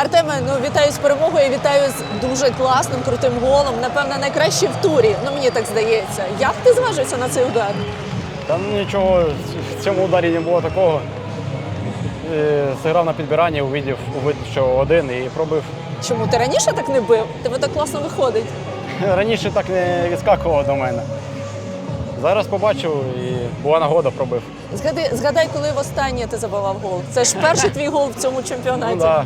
Артеме, ну вітаю з перемогою, вітаю з дуже класним, крутим голом. Напевно, найкращий в турі. Ну мені так здається. Як ти зважився на цей удар? Там нічого в цьому ударі не було такого. Е, Зіграв на підбиранні, увидів, увидів, що один і пробив. Чому ти раніше так не бив? Тебе так класно виходить. Раніше так не відскакував до мене. Зараз побачив і була нагода пробив. Згадай, згадай, коли востаннє ти забивав гол. Це ж перший твій гол в цьому чемпіонаті. Ну да.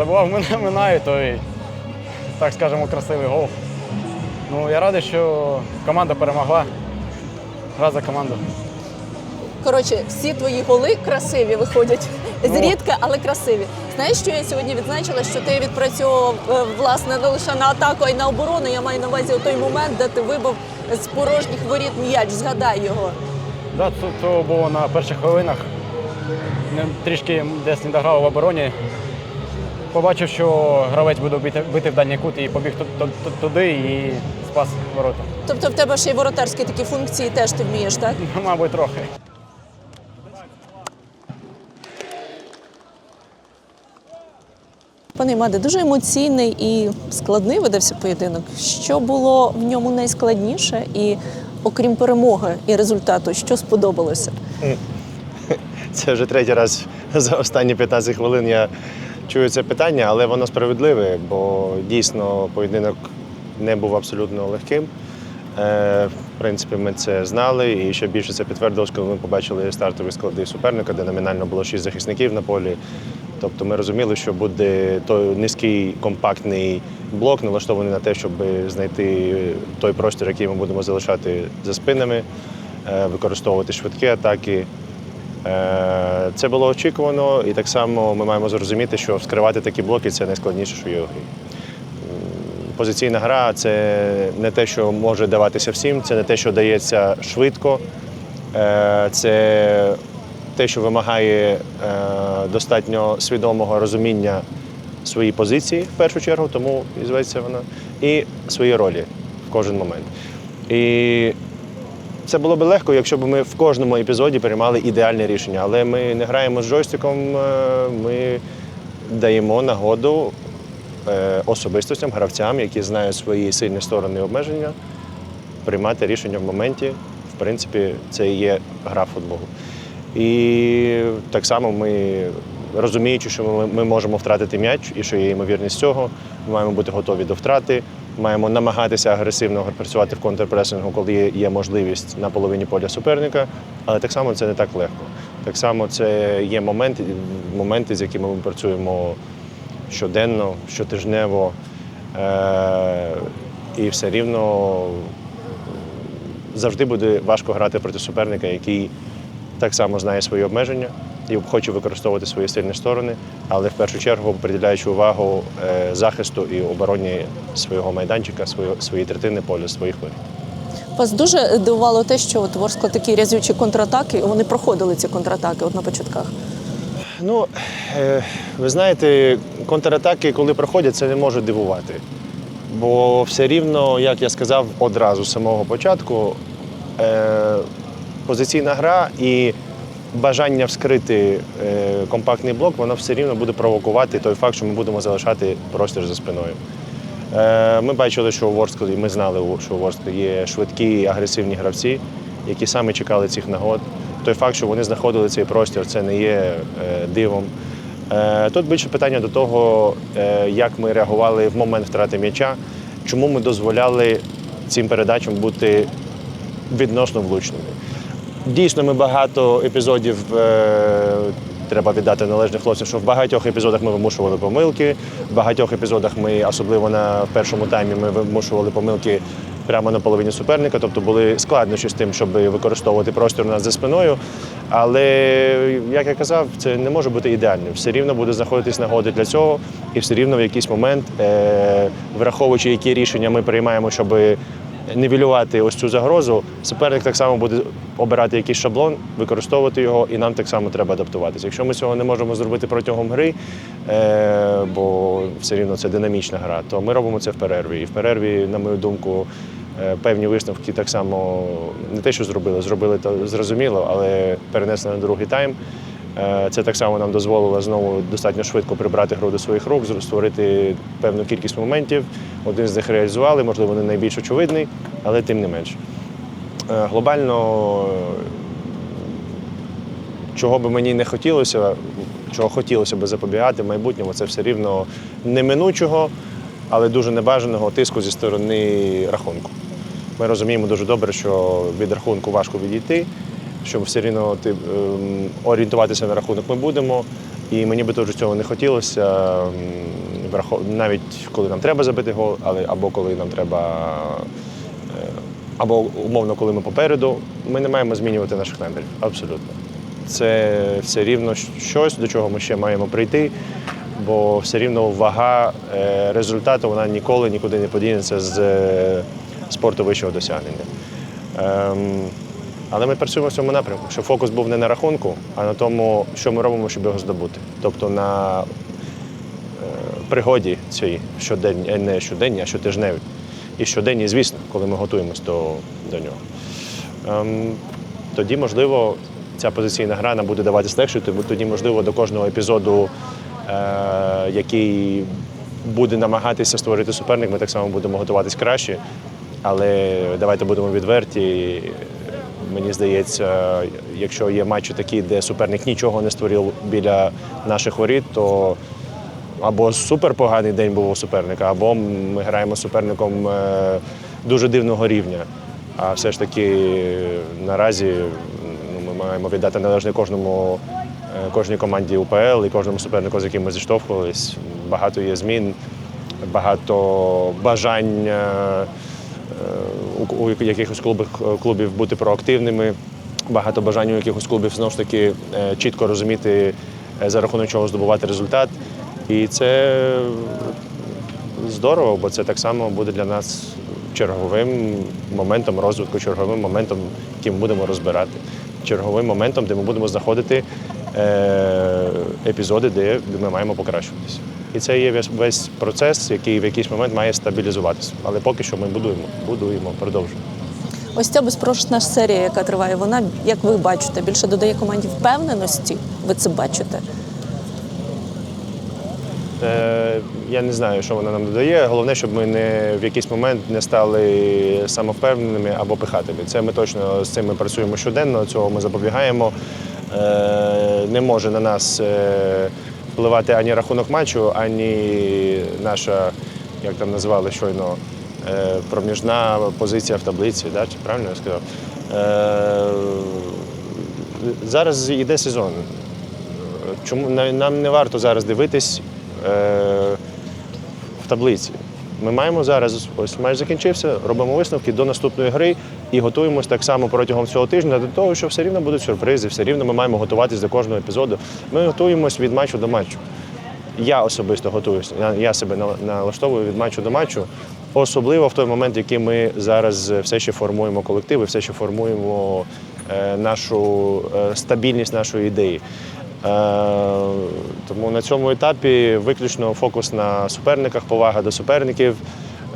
Забував мене минає, той, так скажемо, красивий гол. Ну, я радий, що команда перемогла. Гра за команду. Коротше, всі твої голи красиві виходять. Ну. Зрідка, але красиві. Знаєш, що я сьогодні відзначила? Що ти відпрацьовував е, власне не лише на атаку, а й на оборону. Я маю на увазі той момент, де ти вибив з порожніх воріт м'яч. Згадай його. Да, це, це було на перших хвилинах. Трішки десь не дограв в обороні. Побачив, що гравець буде бити, бити в дальній кут і побіг ту- ту- ту- туди і спас ворота. Тобто в тебе ще й воротарські такі функції теж ти вмієш, так? Мабуть, трохи. Пане Імаде, дуже емоційний і складний видався поєдинок. Що було в ньому найскладніше, і окрім перемоги і результату, що сподобалося? Це вже третій раз за останні 15 хвилин я чую це питання, але воно справедливе, бо дійсно поєдинок не був абсолютно легким. Е, В принципі, ми це знали, і ще більше це підтвердилось, коли ми побачили стартові склади суперника, де номінально було шість захисників на полі. Тобто ми розуміли, що буде той низький компактний блок, налаштований на те, щоб знайти той простір, який ми будемо залишати за спинами, е, використовувати швидкі атаки. Е, Це було очікувано, і так само ми маємо зрозуміти, що вскривати такі блоки це найскладніше, що є грі. Позиційна гра це не те, що може даватися всім, це не те, що дається швидко. Е, Це те, що вимагає е, достатньо свідомого розуміння своєї позиції в першу чергу, тому і зветься вона, і свої ролі в кожен момент. І це було б легко, якщо б ми в кожному епізоді приймали ідеальне рішення. Але ми не граємо з джойстиком, е, ми даємо нагоду е, особистостям, гравцям, які знають свої сильні сторони і обмеження, приймати рішення в моменті. В принципі, це і є гра футболу. І так само ми, розуміючи, що ми можемо втратити м'яч і що є ймовірність цього, ми маємо бути готові до втрати. Маємо намагатися агресивно працювати в контрпресингу, коли є, можливість на половині поля суперника, але так само це не так легко. Так само це є моменти, моменти з якими ми працюємо щоденно, щотижнево. Е- і все рівно завжди буде важко грати проти суперника, який так само знає свої обмеження і хоче використовувати свої сильні сторони, але в першу чергу приділяючи увагу е, захисту і обороні свого майданчика, свої третини поля, своїх воріт. Вас дуже дивувало те, що от Ворскла такі рязючі контратаки, вони проходили ці контратаки от на початках. Ну, е, ви знаєте, контратаки, коли проходять, це не може дивувати. Бо все рівно, як я сказав одразу з самого початку, е, позиційна гра і бажання вскрити е, компактний блок, воно все рівно буде провокувати той факт, що ми будемо залишати простір за спиною. Е, Ми бачили, що у Ворсклі, ми знали, що у Ворсклі є швидкі агресивні гравці, які саме чекали цих нагод. Той факт, що вони знаходили цей простір, це не є е, дивом. Тут більше питання до того, як ми реагували в момент втрати м'яча, чому ми дозволяли цим передачам бути відносно влучними. Дійсно, ми багато епізодів. е, Треба віддати належне хлопцям, що в багатьох епізодах ми вимушували помилки. В багатьох епізодах ми, особливо на першому таймі, ми вимушували помилки прямо на половині суперника. Тобто були складнощі з тим, щоб використовувати простір у нас за спиною. Але, як я казав, це не може бути ідеальним. Все рівно буде знаходитись нагоди для цього, і все рівно в якийсь момент, е, враховуючи, які рішення ми приймаємо, щоб нівелювати ось цю загрозу, суперник так само буде обирати якийсь шаблон, використовувати його, і нам так само треба адаптуватися. Якщо ми цього не можемо зробити протягом гри, е, бо все рівно це динамічна гра, то ми робимо це в перерві. І в перерві, на мою думку, е, певні висновки так само не те, що зробили, зробили то зрозуміло, але перенесли на другий тайм. Е, Це так само нам дозволило знову достатньо швидко прибрати гру до своїх рук, створити певну кількість моментів. Один з них реалізували, можливо, не найбільш очевидний, але тим не менш. Е, Глобально, чого би мені не хотілося, чого хотілося би запобігати в майбутньому, це все рівно неминучого, але дуже небажаного тиску зі сторони рахунку. Ми розуміємо дуже добре, що від рахунку важко відійти, що все рівно ти, ем, орієнтуватися на рахунок ми будемо. І мені би теж цього не хотілося, ем, навіть коли нам треба забити гол, але або коли нам треба, е, або умовно, коли ми попереду, ми не маємо змінювати наших намірів. Абсолютно. Це все рівно щось, до чого ми ще маємо прийти, бо все рівно вага е, результату вона ніколи нікуди не подінеться з е, спорту вищого досягнення. Але ми працюємо в цьому напрямку, щоб фокус був не на рахунку, а на тому, що ми робимо, щоб його здобути. Тобто на е, пригоді цій щоденній, не щоденній, а щотижневій. І щоденній, звісно, коли ми готуємось до, до нього. Ем, тоді, можливо, ця позиційна гра нам буде даватись легше, тоді, можливо, до кожного епізоду, е, який буде намагатися створити суперник, ми так само будемо готуватись краще. Але давайте будемо відверті. Мені здається, якщо є матчі такі, де суперник нічого не створив біля наших воріт, то або супер поганий день був у суперника, або ми граємо з суперником е, дуже дивного рівня. А все ж таки наразі ну, ми маємо віддати належне кожному, е, кожній команді УПЛ і кожному супернику, з яким ми зіштовхувались. Багато є змін, багато бажання е, у, у якихось клубах, клубів бути проактивними, багато бажань у якихось клубів знову ж таки е, чітко розуміти, е, за рахунок чого здобувати результат. І це здорово, бо це так само буде для нас черговим моментом розвитку, черговим моментом, яким будемо розбирати, черговим моментом, де ми будемо знаходити е, епізоди, де ми маємо покращуватися. І це є весь- весь процес, який в якийсь момент має стабілізуватися. Але поки що ми будуємо, будуємо, продовжуємо. Ось ця безпрошна серія, яка триває, вона, як ви бачите, більше додає команді впевненості. Ви це бачите. Е, я не знаю, що вона нам додає. Головне, щоб ми не в якийсь момент не стали самовпевненими або пихатими. Це ми точно з цим ми працюємо щоденно, цього ми запобігаємо. Е, не може на нас е, впливати ані рахунок матчу, ані наша, як там назвали щойно, е, проміжна позиція в таблиці. Да? Правильно я сказав? Зараз йде сезон. Чому нам не варто зараз дивитись таблиці? Ми маємо зараз, ось матч закінчився, робимо висновки до наступної гри і готуємось так само протягом цього тижня до того, що все рівно будуть сюрпризи, все рівно ми маємо готуватись до кожного епізоду. Ми готуємось від матчу до матчу. Я особисто готуюся, я, я себе налаштовую від матчу до матчу, особливо в той момент, який ми зараз все ще формуємо колективи, все ще формуємо е, нашу е, стабільність нашої ідеї. Е, тому на цьому етапі виключно фокус на суперниках, повага до суперників.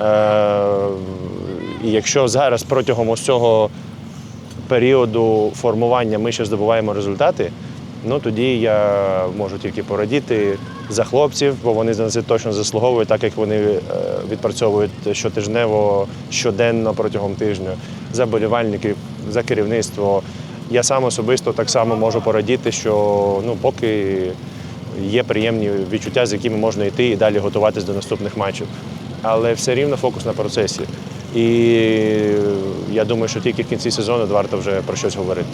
Е, і якщо зараз протягом ось цього періоду формування ми ще здобуваємо результати, ну тоді я можу тільки порадіти за хлопців, бо вони за це точно заслуговують, так як вони е, відпрацьовують щотижнево, щоденно протягом тижня, за болівальників, за керівництво. Я сам особисто так само можу порадіти, що ну, поки є приємні відчуття, з якими можна йти і далі готуватись до наступних матчів. Але все рівно фокус на процесі. І я думаю, що тільки в кінці сезону варто вже про щось говорити.